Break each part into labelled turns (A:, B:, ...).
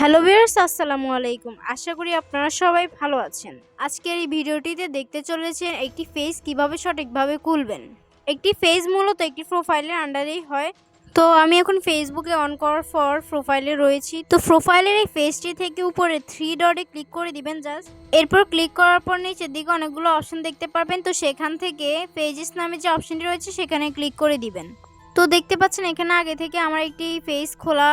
A: Hello viewers আসসালামু আলাইকুম। আশা করি আপনারা সবাই ভালো আছেন। আজকের এই ভিডিওটিতে দেখতে চলেছেন একটি ফেস কীভাবে সঠিকভাবে খুলবেন। একটি ফেস মূলত একটি প্রোফাইলের আন্ডারেই হয়। তো আমি এখন ফেসবুকে অন করার পর প্রোফাইলে রয়েছি। তো প্রোফাইলের এই ফেসটি থেকে উপরে থ্রি ডটে ক্লিক করে দিবেন জাস্ট এরপর ক্লিক করার পর নিচের দিকে অনেকগুলো অপশন দেখতে পারবেন। তো সেখান থেকে পেজেস নামে যে অপশনটি রয়েছে, সেখানে ক্লিক করে দিবেন। তো দেখতে পাচ্ছেন এখানে আগে থেকে আমার একটি ফেস খোলা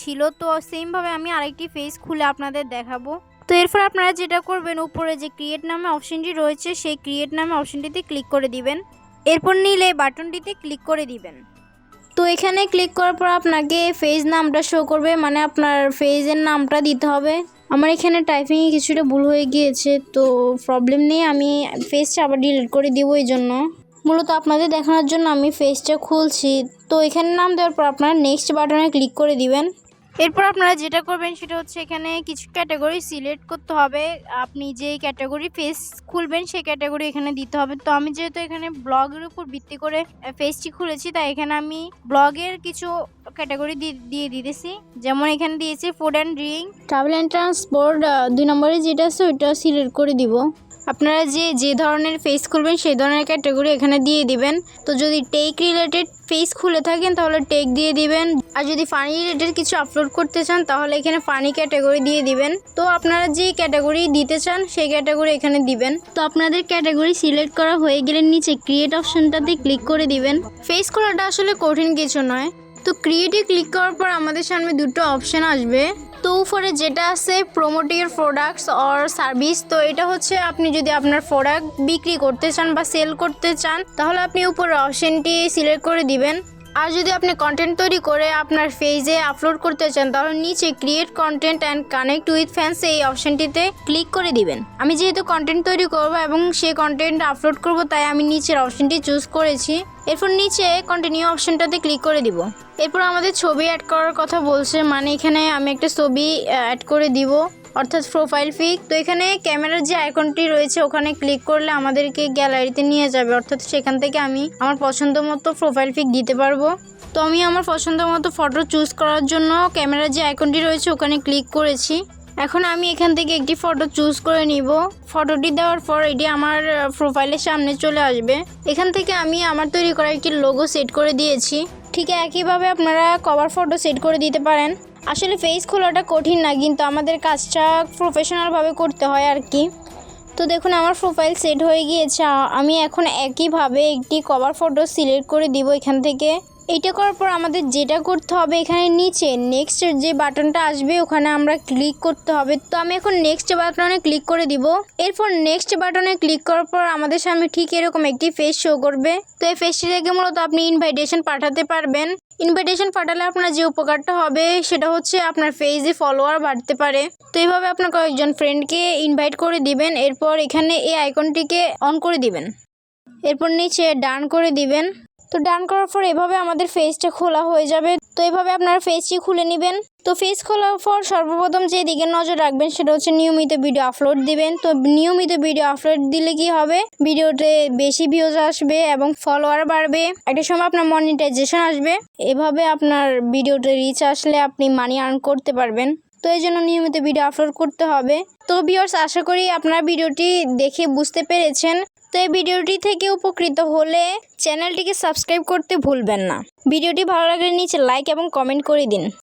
A: ছিল, তো সেমভাবে আমি আরেকটি ফেস খুলে আপনাদের দেখাবো। তো এরপর আপনারা যেটা করবেন, উপরে যে ক্রিয়েট নামে অপশনটি রয়েছে, সেই ক্রিয়েট নামে অপশনটিতে ক্লিক করে দিবেন। এরপর নিলে বাটনটিতে ক্লিক করে দিবেন। তো এখানে ক্লিক করার পর আপনাকে ফেজ নামটা শো করবে মানে আপনার ফেজের নামটা দিতে হবে। আমার এখানে টাইপিংয়ে কিছুটা ভুল হয়ে গিয়েছে, তো প্রবলেম নেই, আমি ফেসটা আবার ডিলিট করে দিব এই জন্য। মূলত আপনাদের দেখানোর জন্য আমি ফেসটা খুলছি। তো এখানে নাম দেওয়ার পর আপনারা নেক্সট বাটনে ক্লিক করে দিবেন। এরপর আপনারা যেটা করবেন সেটা হচ্ছে এখানে কিছু ক্যাটাগরি সিলেক্ট করতে হবে। আপনি যে ক্যাটাগরি ফেস খুলবেন সেই ক্যাটাগরি এখানে দিতে হবে। তো আমি যেহেতু এখানে ব্লগের উপর ভিত্তি করে ফেসটি খুলেছি, তাই এখানে আমি ব্লগের কিছু ক্যাটাগরি দিয়ে দিতেছি। যেমন এখানে দিয়েছি food and drink travel and transport দুই নম্বরে যেটা আছে ওইটা সিলেক্ট করে দিব। আপনারা যে যে ধরনের ফেস খুলবেন, সেই ধরনের ক্যাটাগরি এখানে দিয়ে দিবেন। তো যদি টেক রিলেটেড ফেস খুলে থাকেন, তাহলে টেক দিয়ে দিবেন। আর যদি ফানি রিলেটেড কিছু আপলোড করতে চান, তাহলে এখানে ফানি ক্যাটাগরি দিয়ে দিবেন। তো আপনারা যে ক্যাটাগরি দিতে চান, সেই ক্যাটাগরি এখানে দিবেন। তো আপনাদের ক্যাটাগরি সিলেক্ট করা হয়ে গেলে নিচে ক্রিয়েট অপশনটাতে ক্লিক করে দিবেন। ফেস খোলাটা আসলে কঠিন কিছু নয়। তো ক্রিয়েটে ক্লিক করার পর আমাদের সামনে দুটো অপশন আসবে। তো উপরে যেটা আছে promote your products or service তো এটা হচ্ছে আপনি যদি আপনার প্রোডাক্ট বিক্রি করতে চান বা সেল করতে চান, তাহলে আপনি উপরে অপশনটি সিলেক্ট করে দিবেন। আর যদি আপনি কন্টেন্ট তৈরি করে আপনার পেজে আপলোড করতে চান, তাহলে নিচে create content and connect with fans এই অপশনটিতে ক্লিক করে দিবেন। আমি যেহেতু কন্টেন্ট তৈরি করব এবং সেই কন্টেন্ট আপলোড করব, তাই আমি নিচের অপশনটি চুজ করেছি। এরপর নিচে কন্টিনিউ অপশনটাতে ক্লিক করে দিব। এরপর আমাদের ছবি অ্যাড করার কথা বলছে মানে এখানে আমি একটা ছবি অ্যাড করে দিব। অর্থাৎ প্রোফাইল পিক তো এখানে ক্যামেরার যে আইকনটি রয়েছে, ওখানে ক্লিক করলে আমাদেরকে গ্যালারিতে নিয়ে যাবে। অর্থাৎ সেখান থেকে আমি আমার পছন্দ মতো প্রোফাইল পিক দিতে পারব। তো আমি আমার পছন্দ মতো ফটো চুজ করার জন্য ক্যামেরার যে আইকনটি রয়েছে, ওখানে ক্লিক করেছি। এখন আমি এখান থেকে একটি ফটো চুজ করে নিব। ফটোটি দেওয়ার পর এটি আমার প্রোফাইলের সামনে চলে আসবে। এখান থেকে আমি আমার তৈরি করা একটি লোগো সেট করে দিয়েছি। ঠিক একইভাবে আপনারা কভার ফটো সেট করে দিতে পারেন। আসলে ফেস খোলাটা কঠিন না, কিন্তু আমাদের কাজটা প্রফেশনালভাবে করতে হয় আর কি। তো দেখুন, আমার প্রোফাইল সেট হয়ে গিয়েছে। আমি এখন একইভাবে একটি কভার ফটো সিলেক্ট করে দিব এখান থেকে। এইটা করার পর আমাদের যেটা করতে হবে এখানে নিচে নেক্সট যে বাটনটা আসবে, ওখানে আমরা ক্লিক করতে হবে। তো আমি এখন নেক্সট বাটনে ক্লিক করে দিব। এরপর নেক্সট বাটনে ক্লিক করার পর আমাদের সামনে ঠিক এরকম একটি ফেস শো করবে। তো এই ফেসটি থেকে মূলত আপনি ইনভাইটেশন পাঠাতে পারবেন। ইনভাইটেশন পাঠালে আপনার যে উপকারটা হবে সেটা হচ্ছে আপনার ফেজে ফলোয়ার বাড়তে পারে। তো এইভাবে আপনার কয়েকজন ফ্রেন্ডকে ইনভাইট করে দিবেন, এরপর এখানে এই আইকনটিকে অন করে দিবেন। এরপর নিচে ডান করে দিবেন। তো ডান করার পর এভাবে আমাদের ফেসটা খোলা হয়ে যাবে। তো এভাবে আপনার ফেসটি খুলে নেবেন। তো ফেস খোলার পর সর্বপ্রথম যে দিকে নজর রাখবেন সেটা হচ্ছে নিয়মিত ভিডিও আপলোড দিবেন। তো নিয়মিত ভিডিও আপলোড দিলে কি হবে? ভিডিওতে বেশি ভিউজ আসবে এবং ফলোয়ার বাড়বে। একটা সময় আপনার মনিটাইজেশন আসবে। এভাবে আপনার ভিডিওতে রিচ আসলে আপনি মানি আর্ন করতে পারবেন। তো এই জন্য নিয়মিত ভিডিও আপলোড করতে হবে। তো ভিউয়ার্স আশা করি আপনারা ভিডিওটি দেখে বুঝতে পেরেছেন। তো এই ভিডিওটি থেকে উপকৃত হলে চ্যানেলটিকে সাবস্ক্রাইব করতে ভুলবেন না। ভিডিওটি ভালো লাগলে নিচে লাইক এবং কমেন্ট করে দিন।